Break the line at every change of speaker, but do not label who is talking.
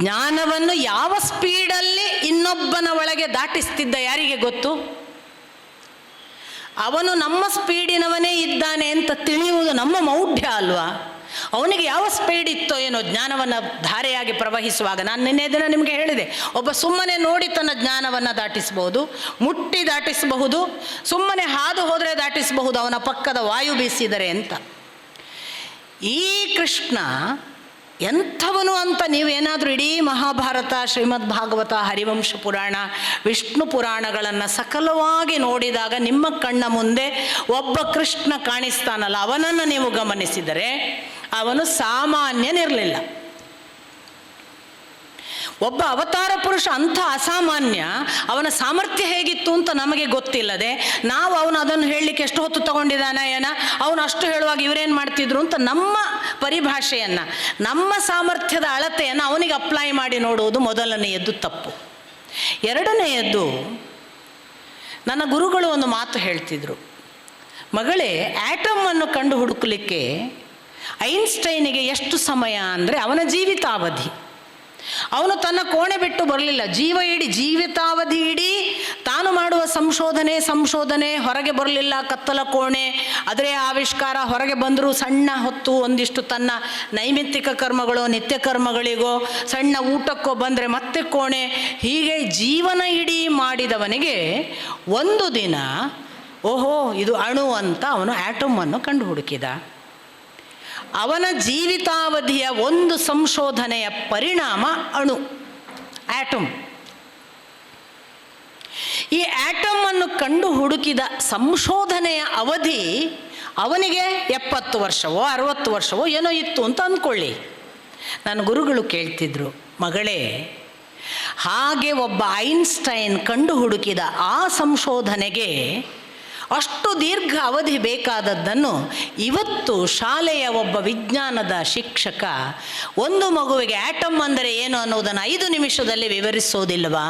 ಜ್ಞಾನವನ್ನು ಯಾವ ಸ್ಪೀಡಲ್ಲಿ ಇನ್ನೊಬ್ಬನ ಒಳಗೆ ದಾಟಿಸ್ತಿದ್ದ ಯಾರಿಗೆ ಗೊತ್ತು? ಅವನು ನಮ್ಮ ಸ್ಪೀಡಿನವನೇ ಇದ್ದಾನೆ ಅಂತ ತಿಳಿಯುವುದು ನಮ್ಮ ಮೌಢ್ಯ ಅಲ್ವಾ? ಅವನಿಗೆ ಯಾವ ಸ್ಪೀಡ್ ಇತ್ತೋ ಏನೋ ಜ್ಞಾನವನ್ನು ಧಾರೆಯಾಗಿ ಪ್ರವಹಿಸುವಾಗ, ನಾನು ನಿನ್ನೆ ದಿನ ನಿಮಗೆ ಹೇಳಿದೆ, ಒಬ್ಬ ಸುಮ್ಮನೆ ನೋಡಿ ತನ್ನ ಜ್ಞಾನವನ್ನು ದಾಟಿಸಬಹುದು ಮುಟ್ಟಿ ದಾಟಿಸಬಹುದು, ಸುಮ್ಮನೆ ಹಾದು ಹೋದರೆ ದಾಟಿಸಬಹುದು, ಅವನ ಪಕ್ಕದ ವಾಯು ಬೀಸಿದರೆ ಅಂತ. ಈ ಕೃಷ್ಣ ಎಂಥವನು ಅಂತ ನೀವೇನಾದರೂ ಇಡೀ ಮಹಾಭಾರತ, ಶ್ರೀಮದ್ ಭಾಗವತ, ಹರಿವಂಶ ಪುರಾಣ, ವಿಷ್ಣು ಪುರಾಣಗಳನ್ನು ಸಕಲವಾಗಿ ನೋಡಿದಾಗ ನಿಮ್ಮ ಕಣ್ಣ ಮುಂದೆ ಒಬ್ಬ ಕೃಷ್ಣ ಕಾಣಿಸ್ತಾನಲ್ಲ, ಅವನನ್ನು ನೀವು ಗಮನಿಸಿದರೆ ಅವನು ಸಾಮಾನ್ಯನಿರಲಿಲ್ಲ. ಒಬ್ಬ ಅವತಾರ ಪುರುಷ ಅಂಥ ಅಸಾಮಾನ್ಯ, ಅವನ ಸಾಮರ್ಥ್ಯ ಹೇಗಿತ್ತು ಅಂತ ನಮಗೆ ಗೊತ್ತಿಲ್ಲದೆ ನಾವು ಅವನು ಅದನ್ನು ಹೇಳಲಿಕ್ಕೆ ಎಷ್ಟು ಹೊತ್ತು ತಗೊಂಡಿದ್ದಾನ ಏನ? ಅವನು ಅಷ್ಟು ಹೇಳುವಾಗ ಇವರೇನು ಮಾಡ್ತಿದ್ರು ಅಂತ ನಮ್ಮ ಪರಿಭಾಷೆಯನ್ನು, ನಮ್ಮ ಸಾಮರ್ಥ್ಯದ ಅಳತೆಯನ್ನು ಅವನಿಗೆ ಅಪ್ಲೈ ಮಾಡಿ ನೋಡುವುದು ಮೊದಲನೆಯದ್ದು ತಪ್ಪು. ಎರಡನೆಯದ್ದು, ನನ್ನ ಗುರುಗಳು ಒಂದು ಮಾತು ಹೇಳ್ತಿದ್ರು. ಮಗಳೇ ಆ್ಯಟಮನ್ನು ಕಂಡು ಹುಡುಕಲಿಕ್ಕೆ ಐನ್ಸ್ಟೈನಿಗೆ ಎಷ್ಟು ಸಮಯ ಅಂದರೆ ಅವನ ಜೀವಿತಾವಧಿ. ಅವನು ತನ್ನ ಕೋಣೆ ಬಿಟ್ಟು ಬರಲಿಲ್ಲ. ಜೀವ ಇಡೀ ಜೀವಿತಾವಧಿ ಇಡೀ ತಾನು ಮಾಡುವ ಸಂಶೋಧನೆ ಸಂಶೋಧನೆ ಹೊರಗೆ ಬರಲಿಲ್ಲ. ಕತ್ತಲ ಕೋಣೆ ಅದರೇ ಆವಿಷ್ಕಾರ ಹೊರಗೆ ಬಂದರೂ ಸಣ್ಣ ಹೊತ್ತು ಒಂದಿಷ್ಟು ತನ್ನ ನೈಮಿತ್ತಿಕ ಕರ್ಮಗಳು, ನಿತ್ಯ ಕರ್ಮಗಳಿಗೋ, ಸಣ್ಣ ಊಟಕ್ಕೋ ಬಂದರೆ ಮತ್ತೆ ಕೋಣೆ. ಹೀಗೆ ಜೀವನ ಇಡೀ ಮಾಡಿದವನಿಗೆ ಒಂದು ದಿನ, ಓಹೋ, ಇದು ಅಣು ಅಂತ ಅವನು ಆ್ಯಟಮನ್ನು ಕಂಡು ಹುಡುಕಿದ ಅವನ ಜೀವಿತಾವಧಿಯ ಒಂದು ಸಂಶೋಧನೆಯ ಪರಿಣಾಮ ಅಣು, ಆಟಮ್. ಈ ಆಟಮನ್ನು ಕಂಡು ಹುಡುಕಿದ ಸಂಶೋಧನೆಯ ಅವಧಿ ಅವನಿಗೆ ಎಪ್ಪತ್ತು ವರ್ಷವೋ ಅರವತ್ತು ವರ್ಷವೋ ಏನೋ ಇತ್ತು ಅಂತ ಅಂದ್ಕೊಳ್ಳಿ. ನನ್ನ ಗುರುಗಳು ಕೇಳ್ತಿದ್ರು, ಮಗಳೇ, ಹಾಗೆ ಒಬ್ಬ ಐನ್ಸ್ಟೈನ್ ಕಂಡು ಹುಡುಕಿದ ಆ ಸಂಶೋಧನೆಗೆ ಅಷ್ಟು ದೀರ್ಘ ಅವಧಿ ಬೇಕಾದದ್ದನ್ನು ಇವತ್ತು ಶಾಲೆಯ ಒಬ್ಬ ವಿಜ್ಞಾನದ ಶಿಕ್ಷಕ ಒಂದು ಮಗುವಿಗೆ ಆಟಮ್ ಅಂದರೆ ಏನು ಅನ್ನೋದನ್ನು ಐದು ನಿಮಿಷದಲ್ಲಿ ವಿವರಿಸೋದಿಲ್ವಾ